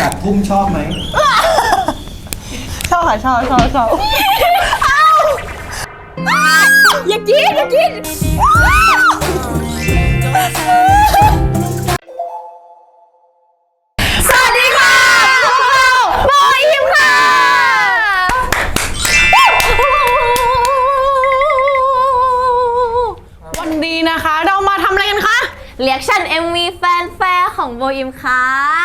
กัดพุ่มชอบไหม ชอบค่ะชอบชอบชอบอย่ากินอย่ากินสวัสดีค่ะพวกเราโบอิมค่ะ วันนี้นะคะ เรามาทำอะไรกันคะ เรียกชั่น MV แฟนแฟร์ของโบอิมค่ะ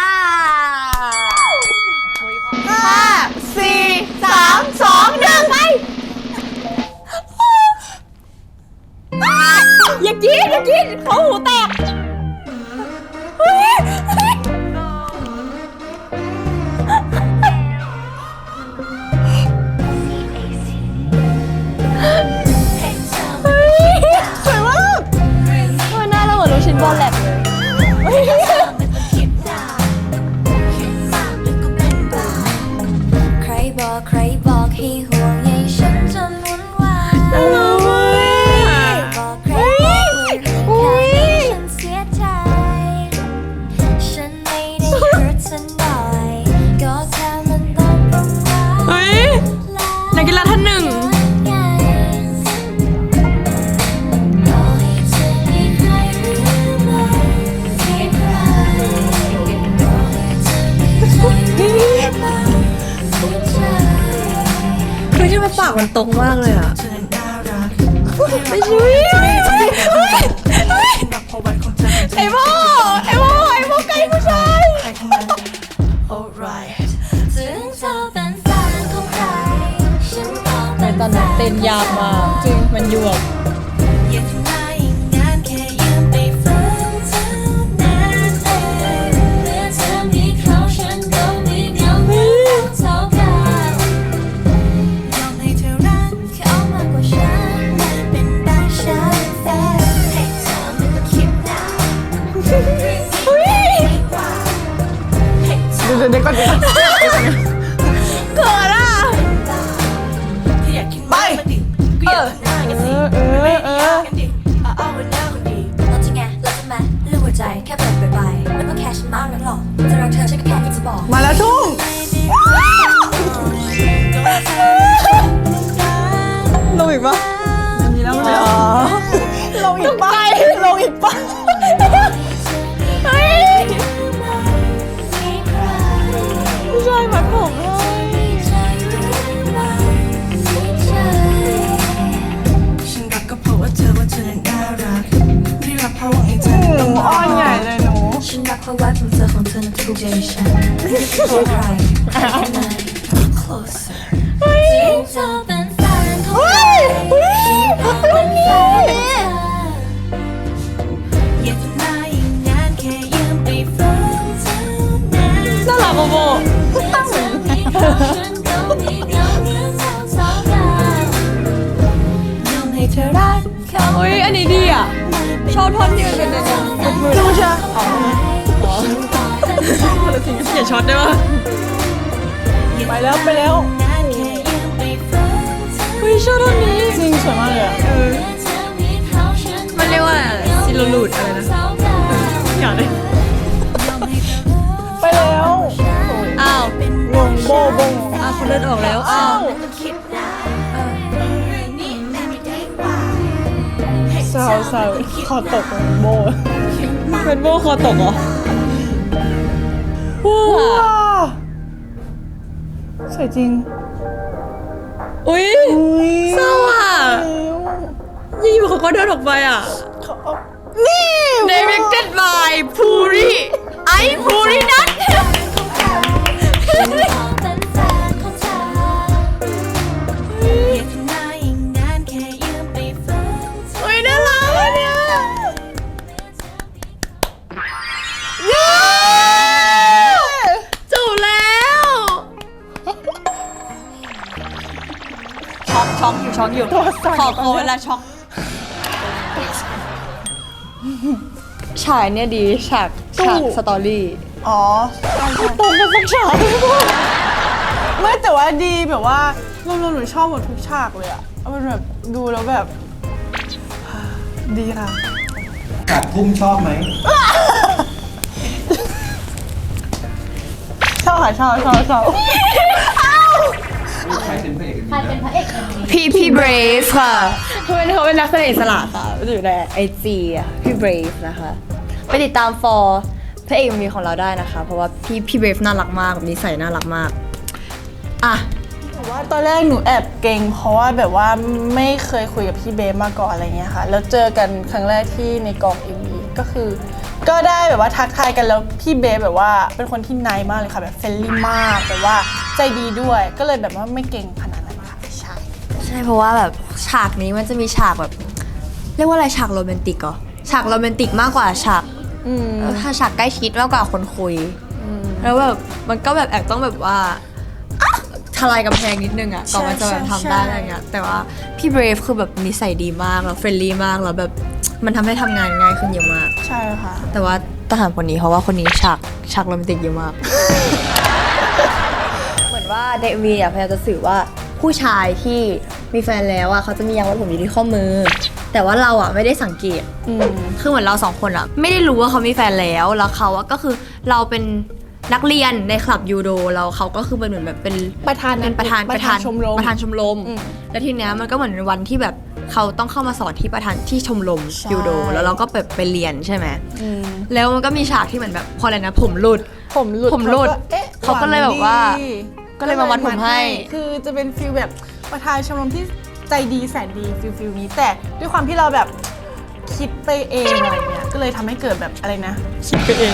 กินอย่ากินเขาหูแตก มาปากมันตรงมากเลยอะไม่ช่วยไอ้โมไอ้โมไอ้โมไก่ผู้ชายถึงเธอเป็นแฟนของใครฉันก็เป็นตอนนั้นเต้นยากมากจริงมันยวบ เธอเดี๋ยวเดี๋ยวก่อนเดี๋ยวเกิดอะไปเออเออเออเออเราจะไงเราจะมาเรื่องหัวใจแค่เปิดไปไปไม่ต้องแค่ฉันมากนักหรอกจะรักเธอฉันก็แค่จะบอก มาแล้วทุก เธอนั้นถูกใจฉันไม่ใช่เพราะใครแค่ไหน closer ถึงเธอเป็นแฟนของใครฉันก็เป็นแฟนของเธออย่าทำลายอย่างนั้นแค่ยืมไปฟังเท่านั้น น่ารักโบโบเธอมีเขาฉันก็มีเงาเหมือนเราสองกันยอมให้เธอรักเขาเฮ้ย อันนี้ดีอะ ชอบท่อนที่มัน เป็นเนี่ยดูใช่อ๋ออย่าช็อตได้ปะไปแล้วไปแล้วนั้นแค่ยืมไปฟังเท่าเฮ้ยชอบท่อนนี้จริงสวยมากเลยอะเออมันเรียกว่าอะไรซิลลูดอะไรนะอยากได้ไปแล้วอ้าวงงโบโบงอ้าวเขาเดินออกแล้วอ้าวสาวสาวคอตกของโบเป็นโบคอตกเหรอ ว้าวสวยจริงอุ้ยอุ้ยเศร้าอะอยู่ๆเขาก็เดินออกไปอะนี่ Directed by Puri ไอภูรินัท อกช็อกอยู่ช็อกอยู่ขอขอเวลาช็อก ฉายเนี่ยดีฉากฉากสตอรี่อ๋อตรงกันสักฉากไม่แต่ว่าดีแบบว่ารวมๆหนูชอบหมดทุกฉากเลยอะมันแบบดูแล้วแบบ ดีค่ะ กัดพุ่มชอบไหม ชอบค่ะชอบชอบชอบ เอกใครเป็นพระเอกในนี้พี่พี่เบรฟค่ะเขาเป็นเขาเป็นนักแสดงอิสระค่ะอยู่ในไอจีพี่เบรฟนะคะ ไปติดตามฟอร์พระเอกมีของเราได้นะคะ เพราะว่าพี่พี่เบรฟน่ารักมากนิสัยน่ารักมากอะแต่ว่าตอนแรกหนูแอบเกรงเพราะว่าแบบว่าไม่เคยคุยกับพี่เบฟมาก่อนอะไรเงี้ยค่ะ แล้วเจอกันครั้งแรกที่ในกองเอ็มวีก็คือ ก็ได้แบบว่าทักทายกันแล้วพี่เบฟแบบว่าเป็นคนที่ไนมากเลยค่ะแบบเฟรนลี่มากแบบว่าใจดีด้วย ก็เลยแบบว่าไม่เก่งขนาดนั้นค่ะใช่ใช่เพราะว่าแบบฉากนี้มันจะมีฉากแบบ เรียกว่าอะไรฉากโรแมนติกเหรอฉากโรแมนติกมากกว่าฉากอืมถ้าฉากใกล้ชิดมากกว่าคนคุยแล้วแบบมันก็แบบแอบต้องแบบว่าอ๊ะทลายกำแพงนิดนึงอะก่อนมันจะแบบทำได้อะไรเงี้ยแต่ว่าพี่เบรฟคือแบบนิสัยดีมากแล้วเฟรนลี่มากแล้วแบบมันทำให้ทำงานง่ายขึ้นเยอะมาก ใช่ค่ะ แต่ว่าทหารคนนี้เพราะว่าคนนี้ฉากฉากโรแมนติกเยอะมาก เหมือนว่าเดวีอะพยายามจะสื่อว่าผู้ชายที่ มีแฟนแล้วอะเขาจะมียางวัดผมอยู่ที่ข้อมือ แต่ว่าเราอะไม่ได้สังเกตอืมคือเหมือนเราสองคนอะไม่ได้รู้ว่าเขามีแฟนแล้วแล้วเขาอะก็คือเราเป็นนักเรียนในคลับยูโดแล้วเขาก็คือเป็นเหมือนแบบเป็นประธานเป็นประธานประธานชมรมประธานชมรม อืม แล้วทีเนี้ยมันก็เหมือนวันที่แบบเขาต้องเข้ามาสอนที่ประธานที่ชมรมใช่ ยูโด แล้วเราก็ไปไปเรียนใช่ไหมอืมแล้วมันก็มีฉากที่เหมือนแบบพออะไรนะผมหลุด ผมหลุดผมหลุดเขาก็เอ๊ะเขาก็เลยแบบว่าหงดีก็เลยมาวัดผมให้ คือจะเป็นฟิลแบบ ประธานชมรมที่ใจดีแสนดีฟิลฟิลนี้ แต่ด้วยความที่เราแบบคิดไปเองอะไรเงี้ยก็เลยทำให้เกิดแบบอะไรนะ คิดไปเอง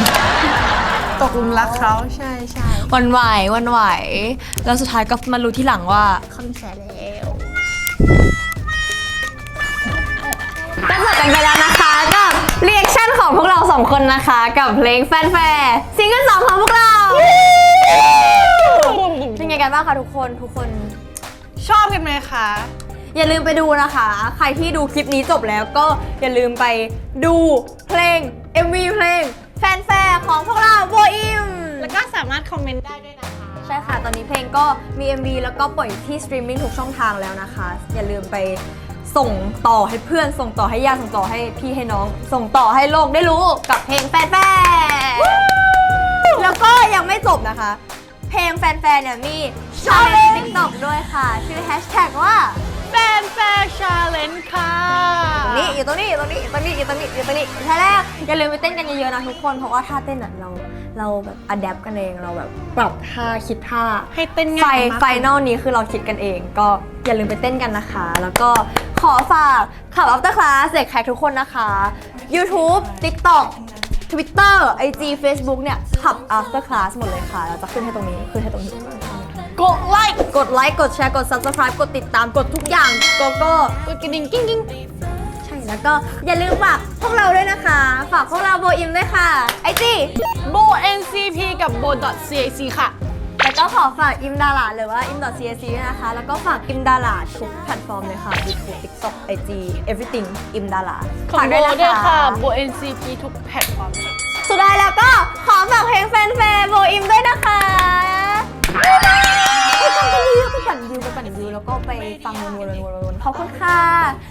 ตกหลุมรักเขาใช่ใช่หวันไหวหวันไหว แล้วสุดท้ายก็มารู้ที่หลังว่า เขามีแฟนแล้วก็จบกันไปแล้วนะคะกับเรีแอคชั่นของพวกเราสองคนนะคะ กับเพลงแฟนแฟร์ซิงเกิลสองของพวกเรา เป็นไงกันบ้างคะทุกคนทุกคน ชอบกันไหมคะ อย่าลืมไปดูนะคะ ใครที่ดูคลิปนี้จบแล้วก็อย่าลืมไปดูเพลง MV เพลงแฟนแฟร์ของพวกเราโบอิมแล้วก็สามารถคอมเมนต์ได้ด้วยนะคะ ใช่ค่ะ ตอนนี้เพลงก็มี MV แล้วก็ปล่อยที่สตรีมมิ่งทุกช่องทางแล้วนะคะ อย่าลืมไปส่งต่อให้เพื่อน ส่งต่อให้ญาติส่งต่อให้พี่ให้น้อง ส่งต่อให้โลกได้รู้กับเพลงแฟนแฟร์แล้วก็ยังไม่จบนะคะ เพลงแฟนแฟร์เนี่ยมีชาเลนจ์ติ๊กต็อกด้วยค่ะ ชื่อแฮชแท็กว่า แฟนแฟร์ชาเลนจ์ค่ะ นี่อยู่ตรงนี้อยู่ตรงนี้อยู่ตรงนี้อยู่ตรงนี้อยู่ตรงนี้ใช่แล้วอย่าลืมไปเต้นกันเยอะๆนะทุกคน เพราะว่าท่าเต้นอะเราเราแบบอัดแอปกันเองเราแบบปรับท่าคิดท่าให้เต้นไฟง่ายมากไฟนอลนี้คือเราคิดกันเอง ก็อย่าลืมไปเต้นกันนะคะ แล้วก็ขอฝากขับ after class เด็กแขกทุกคนนะคะ YouTube TikTok Twitter IG Facebook เนี่ยขับ after class หมดเลยค่ะเราจะขึ้นให้ตรงนี้ขึ้นให้ตรงนี้ กดไลค์กดไลค์กดแชร์กด subscribe กดติดตามกดทุกอย่างก็ก็กดกระดิ่งกิ้งกิ้งใช่แล้วก็อย่าลืมฝากพวกเราด้วยนะคะ ฝากพวกเราโบอิมด้วยค่ะไอจี โบ NCP กับ โบ .cac ค่ะแล้ว ก็ขอฝากอิมดาราหรือว่า im.csc ด้วยนะคะ แล้วก็ฝากอิมดาราทุกแพลตฟอร์มเลยค่ะ YouTube TikTok IG everything อิมดาราของฝากโบด้วยด้วยนะค่ะคะโบ NCP ทุกแพลตฟอร์มเลยสุดท้ายแล้วก็ขอฝากเพลงแฟนแฟร์โบอิมด้วยนะคะบ๊ายบายไปปั่นวิวไปปั่นวิวไปปั่นวิวแล้วก็ไปฟังวนๆๆๆๆขอบคุณค่ะบ๊ายบาย